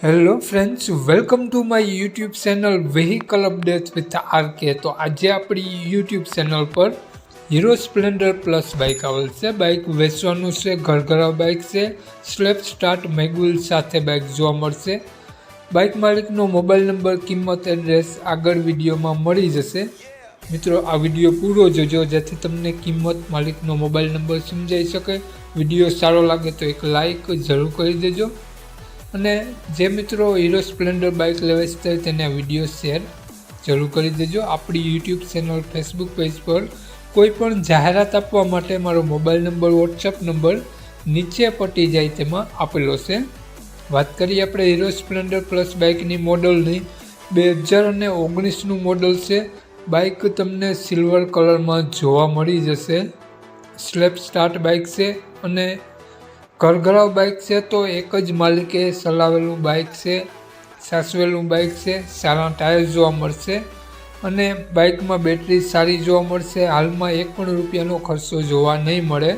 Hello friends welcome to my YouTube channel vehicle update with R K તો આજે આપણી YouTube channel પર Hero Splendor plus bike આવેલ છે. બાઇક વેચવાનું છે ઘરઘરા બાઇક છે સ્લેપ સ્ટાર્ટ મેગવિલ સાથે બાઇક જોવા મળશે. બાઇક માલિકનો મોબાઈલ નંબર કિંમત એડ્રેસ આગળ વિડીયોમાં મળી જશે. મિત્રો, આ વીડિયો પૂરો જોજો, જેથી તમને કિંમત માલિકનો મોબાઈલ નંબર સમજાઈ શકે. વીડિયો સારો લાગે તો એક લાઇક જરૂર કરી દેજો. અને જે મિત્રો હીરો સ્પ્લેન્ડર બાઇક લેવા છે તેને તેના વીડિયો શેર જરૂર કરી દેજો. આપણી યુટ્યુબ ચેનલ ફેસબુક પેજ પર કોઈ પણ જાહેરાત આપવા માટે મારો મોબાઈલ નંબર વોટ્સઅપ નંબર નીચે પટી જાય તેમાં આપેલો છે. વાત કરીએ આપણે હીરો સ્પ્લેન્ડર પ્લસ બાઇકની મોડલની બે હજાર અને ઓગણીસનું મોડલ છે. બાઇક તમને સિલ્વર કલરમાં જોવા મળી જશે. સ્લેપ સ્ટાર્ટ બાઇક છે અને ઘરઘરાવ બાઇક છે તો એક જ માલિકે ચલાવેલું બાઇક છે સાસવેલું બાઇક છે, સારા ટાયર જોવા મળશે અને બાઇકમાં બેટરી સારી જોવા મળશે. હાલમાં એક પણ રૂપિયાનો ખર્ચો જોવા નહીં મળે.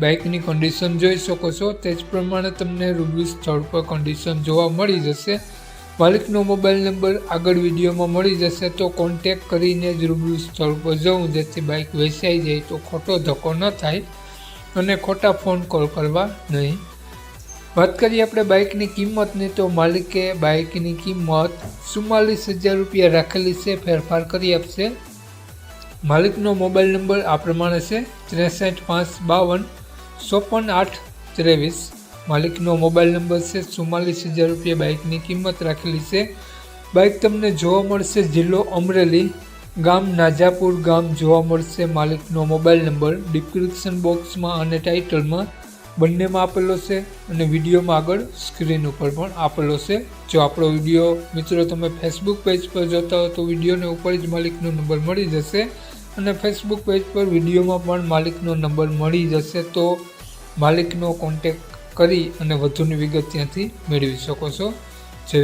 બાઇકની કન્ડિશન જોઈ શકો છો. તે જ પ્રમાણે તમને રૂબરૂ સ્થળ પર કન્ડિશન જોવા મળી જશે. માલિકનો મોબાઈલ નંબર આગળ વિડીયોમાં મળી જશે, તો કોન્ટેક કરીને જ રૂબરૂ સ્થળ પર જવું. જેથી બાઇક વેચાઈ જાય તો ખોટો ધક્કો ન થાય. અને ખોટા ફોન કોલ કરવા નહીં. વાત કરીએ આપણે બાઇકની કિંમતની, તો માલિકે બાઇકની કિંમત ચુમ્માલીસ હજાર રૂપિયા રાખેલી છે, ફેરફાર કરી આપશે. માલિકનો મોબાઈલ નંબર આ પ્રમાણે છે, ત્રેસઠ પાંચ બાવન ચોપન આઠ ત્રેવીસ. માલિકનો મોબાઈલ નંબર છે, ચુમ્માલીસ હજાર રૂપિયા બાઇકની કિંમત રાખેલી છે. બાઇક તમને જોવા મળશે જિલ્લો અમરેલી ગામ નાજાપુર ગામ જોવા મળશે માલિકનો મોબાઈલ નંબર ડિસ્ક્રિપ્શન બોક્સમાં અને ટાઇટલમાં બંનેમાં આપેલો છે અને વિડીયોમાં આગળ સ્ક્રીન ઉપર પણ આપેલો છે. જો આપણો વીડિયો મિત્રો તમે ફેસબુક પેજ પર જોતા હો તો વિડીયોને ઉપર જ માલિકનો નંબર મળી જશે અને ફેસબુક પેજ પર વિડીયોમાં પણ માલિકનો નંબર મળી જશે તો માલિકનો કોન્ટેક કરી અને વધુની વિગત ત્યાંથી મેળવી શકો છો. જય